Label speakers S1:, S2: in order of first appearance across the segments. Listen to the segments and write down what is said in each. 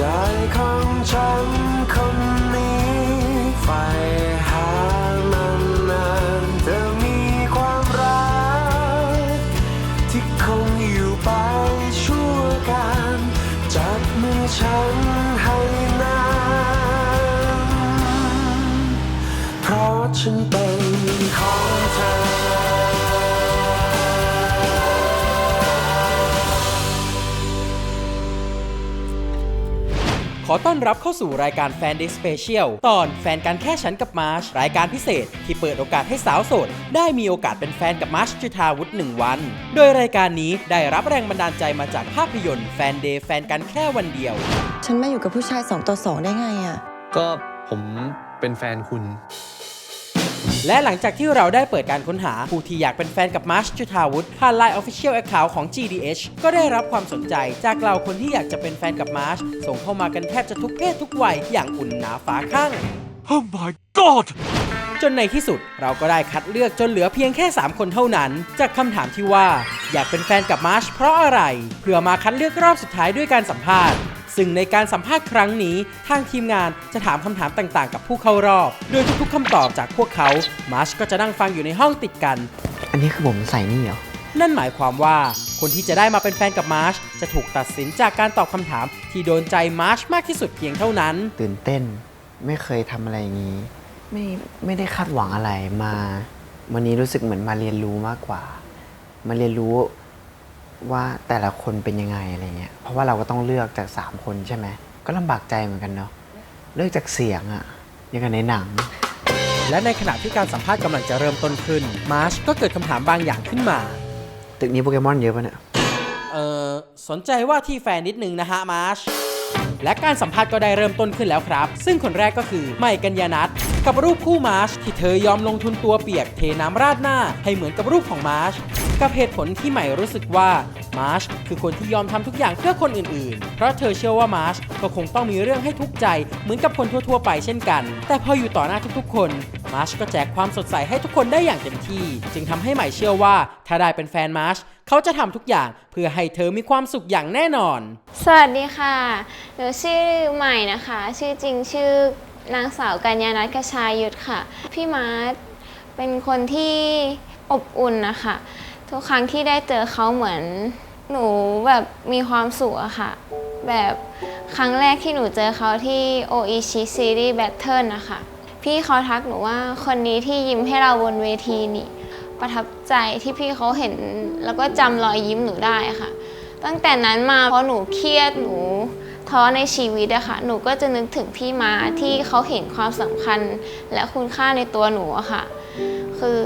S1: ใจของฉัน
S2: ขอต้อนรับเข้าสู่รายการแฟนเด y สเปเชียลตอนแฟนกันแค่ฉันกับมาร์ช รายการพิเศษที่เปิดโอกาสให้สาวโสด ได้มีโอกาสเป็นแฟนกับมาร์ชจุธาวุฒิหนึ่งวัน โดยรายการนี้ได้รับแรงบันดาลใจมาจากภาพยนตร์แฟนเดย์แฟนกันแค่วันเดียว
S3: ฉันมาอยู่กับผู้ชายสองต่อสองได้ไงอะ
S4: ก็ผมเป็นแฟนคุณ
S2: และหลังจากที่เราได้เปิดการค้นหา ผู้ที่อยากเป็นแฟนกับมาร์ชจุธาวุฒิผ่าน Line Official Account ของ GDH ก็ได้รับความสนใจจากเราคนที่อยากจะเป็นแฟนกับมาร์ชส่งเข้ามากันแทบจะทุกเพศทุกวัยอย่างอุ่นหนาฝาข้าง
S1: Oh my god
S2: จนในที่สุดเราก็ได้คัดเลือกจนเหลือเพียงแค่ 3 คนเท่านั้น จากคำถามที่ว่า อยากเป็นแฟนกับมาร์ชเพราะอะไร เพื่อมาคัดเลือกรอบสุดท้ายด้วยการสัมภาษณ์ ซึ่งในการสัมภาษณ์ครั้งนี้ ทางทีมงานจะถามคำถามต่างๆ กับผู้เข้ารอบ โดยทุกๆคำตอบจากพวกเขามาร์ชก็จะนั่งฟังอยู่ในห้องติดกัน
S5: อันนี้คือผมใส่นี่เหรอ
S2: นั่นหมายความว่าคนที่จะได้มาเป็นแฟนกับมาร์ชจะถูกตัดสินจากการตอบคำถามที่โดนใจมาร์ชมากที่สุดเพียงเท่านั้น
S5: ตื่นเต้นไม่เคยทำอะไรอย่างนี้ ไม่ไม่ได้คาดหวังอะไรมา วันนี้รู้สึกเหมือนมาเรียนรู้มากกว่า มาเรียนรู้ ว่าแต่ละคนเป็นยังไงอะไรเงี้ย เพราะว่าเราก็ต้องเลือกจากสามคนใช่ไหม ก็ลำบากใจเหมือนกันเนาะ เลือกจากเสียงอะอย่างกับในหนัง
S2: และในขณะที่การสัมภาษณ์กำลังจะเริ่มต้นขึ้น มาร์ชก็เกิดคำถามบางอย่างขึ้นมา
S5: ตึกนี้โปเกมอนเยอะปะเนี่ย
S2: เอ่อสนใจว่าที่แฟนนิดนึงนะฮะมาร์ช และการสัมภาษณ์ก็ได้เริ่มต้นขึ้นแล้วครับ ซึ่งคนแรกก็คือใหม่กัญญานัทกับรูปคู่มาร์ชที่เธอยอมลงทุนตัวเปียกเทน้ำราดหน้า ให้เหมือนกับรูปของมาร์ชกับเหตุผลที่ใหม่รู้สึกว่ามาร์ชคือคนที่ยอมทำทุกอย่างเพื่อคนอื่นๆ เพราะเธอเชื่อว่ามาร์ชก็คงต้องมีเรื่องให้ทุกข์ใจเหมือนกับคนทั่วๆ ไปเช่นกัน แต่พออยู่ต่อหน้าทุกๆ คน มาร์ชก็แจกความสดใสให้ทุกคนได้อย่างเต็มที่ จึงทำให้ใหม่เชื่อว่า ถ้าได้เป็นแฟนมาร์ชเขาจะทำทุกอย่างเพื่อให้เธอมีความสุขอย่างแน่นอน
S6: สวัสดีค่ะ หนูชื่อใหม่นะคะ ชื่อจริงชื่อนางสาวกัญญานัทกชายุทธค่ะ พี่มาร์ทเป็นคนที่อบอุ่นนะคะ ทุกครั้งที่ได้เจอเขาเหมือนหนูแบบมีความสุขอะค่ะ แบบครั้งแรกที่หนูเจอเขาที่ OEC Series Battle นะคะ พี่เขาทักหนูว่าคนนี้ที่ยิ้มให้เราบนเวทีนี่ ประทับใจที่พี่เขาเห็นแล้วก็จำรอยยิ้มหนูได้ค่ะ ตั้งแต่นั้นมาพอหนูเครียดหนูท้อในชีวิตอะค่ะ หนูก็จะนึกถึงพี่มาที่เขาเห็นความสำคัญและคุณค่าในตัวหนูอะค่ะ คือ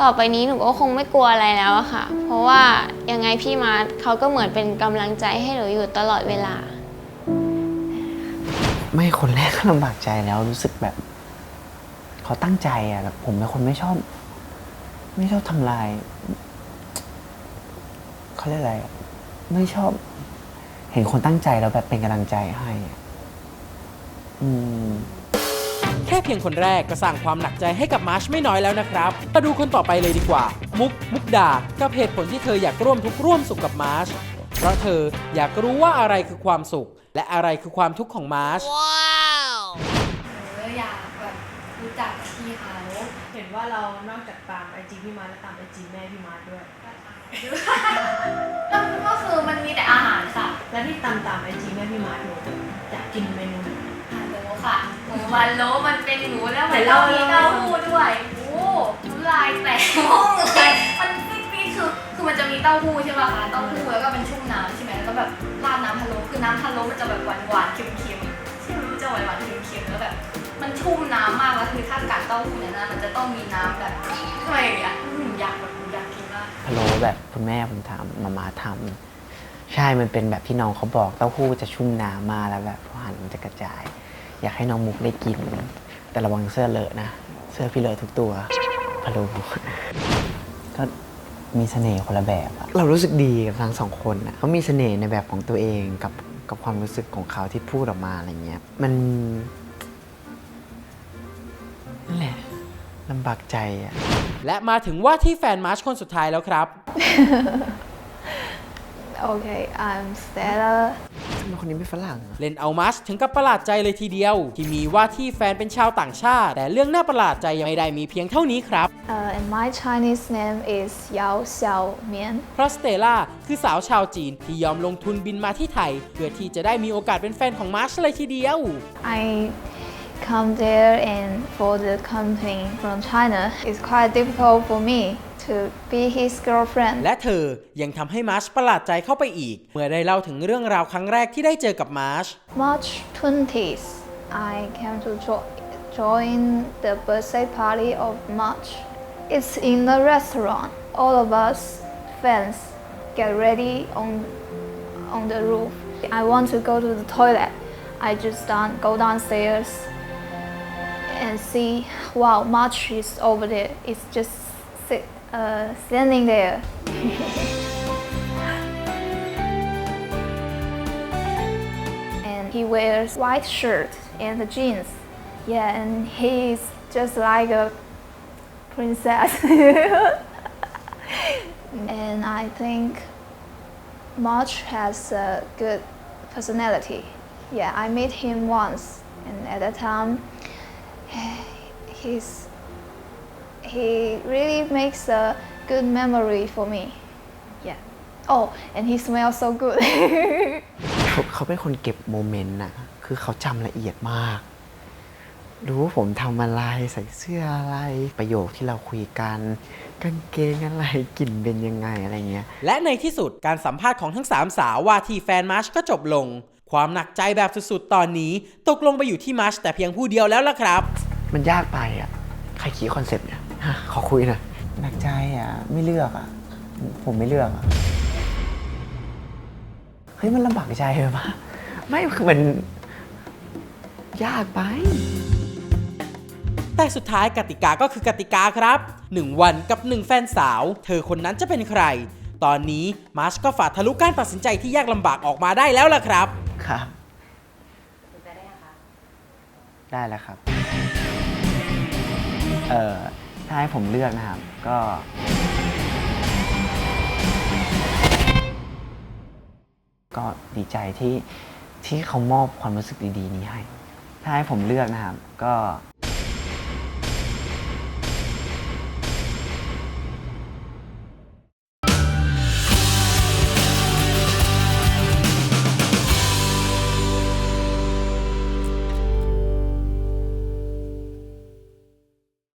S6: ต่อไปนี้หนูก็คงไม่กลัวอะไรแล้วอะค่ะ เพราะว่ายังไงพี่มาเขาก็เหมือนเป็นกำลังใจให้หนูอยู่ตลอดเวลา
S5: ไม่คนแรกก็ลำบากใจแล้วรู้สึกแบบ เขาตั้งใจอะแบบผมเป็นคนไม่ชอบ ไม่ชอบทำลายเขาเรียกอะไร ไม่ชอบ เห็นคนตั้งใจแล้วแบบเป็นกำลังใจให้อืม
S2: แค่เพียงคนแรกก็สร้างความหนักใจให้กับมาร์ชไม่น้อยแล้วนะครับมาดูคนต่อไปเลยดีกว่า มุก มุกดา กับเหตุผลที่เธออยากร่วมทุกข์ร่วมสุขกับมาร์ช เพราะเธออยากรู้ว่าอะไรคือความสุข และอะไรคือความทุกข์ของมาร์ช
S7: เอออยากแบบรู้จักพี่เขา
S8: เห็ นว่าเรานอกจากตามไอจีพี่มาร์ทแล้วตามไอจีแม่พี่มาร์ทด้วย
S7: ก็ก็คือมันมีแต่อาหารค่ะ
S8: แล้วที่ตามตามไอจีแม่พี่มาร์ทหนูอยากกินเมนูไหน
S7: ฮัลโหลค่ะหมูวันโลมันเป็นหมูแล้ว
S8: ไหน
S7: มัน
S8: เล่า
S7: มีเต้าหู้ด้วยโอ้น้ำลายแตกห้องเลยมันปิ๊ดปิ๊ดคือคือมันจะมีเต้าหู้ใช่ป่ะคะเต้าหู้แล้วก็เป็นชุ่มน้ำใช่ไหมแล้วก็แบบราดน้ำพะโล้คือน้ำพะโล้มันจะแบบหวานหวานๆเค็มๆใช่ไหมมันจะหวานหวานๆเค็มๆแล้วแบบ มันชุ่มน้ำมากแล้วคือถ้ากัดเต้าหู้เนี่ยนะมันจะต้องมีน้ำแบบอะไรอย่างเงี้ยอืมอยากแบบอยากกินมาก
S5: พะโล้แบบคุณแม่ผมทำมามาทใช่มันเป็นแบบที่น้องเขาบอกเต้าหู้จะชุ่มน้ำมาแล้วแบบพอหั่นมันจะกระจาย อยากให้น้องมุกได้กิน แต่ระวังเสื้อเลอะนะ เสื้อพี่เลอะทุกตัวพะโลก็มีเสน่ห์คนละแบบอะเรารู้สึกดีกับทั้งสองคนอะเขามีเสน่ห์ในแบบของตัวเองกับกับความรู้สึกของเขาที่พูดออกมาอะไรเงี้ย มันนั่นำบากใจอะ
S2: และมาถึงว่าที่แฟนมาร์ชคนสุดท้ายแล้วครับ
S9: Okay I'm Stella
S5: ทำไมคนนี้ไม่ฝรั่งอะ
S2: เล่นเอามาร์ชถึงกับประหลาดใจเลยทีเดียว ที่มีว่าที่แฟนเป็นชาวต่างชาติ แต่เรื่องน่าประหลาดใจยังไม่ได้มีเพียงเท่านี้ครับ
S9: uh, and my Chinese name is Yao Xiaomian
S2: เพราะสเตล่าคือสาวชาวจีนที่ยอมลงทุนบินมาที่ไทย เพื่อที่จะได้มีโอกาสเป็นแฟนของมาร์ชเลยทีเดียว
S9: I come there and for the company from China it's quite difficult for me to be his girlfriend
S2: และเธอยังทำให้มาร์ชประหลาดใจเข้าไปอีก เมื่อได้เล่าถึงเรื่องราวครั้งแรกที่ได้เจอกับมาร์ช
S9: March 20th, I came to jo- join the birthday party of March. It's in the restaurant. All of us fans get ready on on the roof. I want to go to the toilet. I just down, go downstairs and see. Wow, March is over there. It's just sit, uh, standing there. and he wears white shirt and jeans. Yeah, and he's just like a princess. and I think March has a good personality. Yeah, I met him once, and at that time, he's he really makes a good memory for me. Yeah. Oh, and he smells so good.
S5: เขาเขาเป็นคนเก็บโมเมนต์น่ะ คือเขาจำละเอียดมาก รู้ว่าผมทำอะไรใส่เสื้ออะไร ประโยคที่เราคุยกันกางเกงอะไรกลิ่นเป็นยังไงอะไรเงี้ย
S2: และในที่สุดการสัมภาษณ์ของทั้ง3สาวว่าที่แฟนมาร์ชก็จบลง ความหนักใจแบบสุดๆ ตอนนี้ ตกลงไปอยู่ที่มาร์ชแต่เพียงผู้เดียวแล้วล่ะครับ
S5: มันยากไปอะ ใครคิดคอนเซปต์เนี่ยฮะขอคุยหน่อยหนักใจอะ ไม่เลือกอะ ผมไม่เลือกอะ เฮ้ย มันลำบากใจเลยปะไม่คือมัน ยากไป
S2: แต่สุดท้ายกติกาก็คือกติกาครับ 1 วันกับ 1 แฟนสาว เธอคนนั้นจะเป็นใคร ตอนนี้มาร์ชก็ฝ่าทะลุการตัดสินใจที่ยากลำบากออกมาได้แล้วล่ะครับ
S5: ครับ ได้แล้วครับ เอ่อ ถ้าให้ผมเลือกนะครับ ก็ ก็ดีใจที่ที่เขามอบความรู้สึกดีๆ นี้ให้ ถ้าให้ผมเลือกนะครับ ก็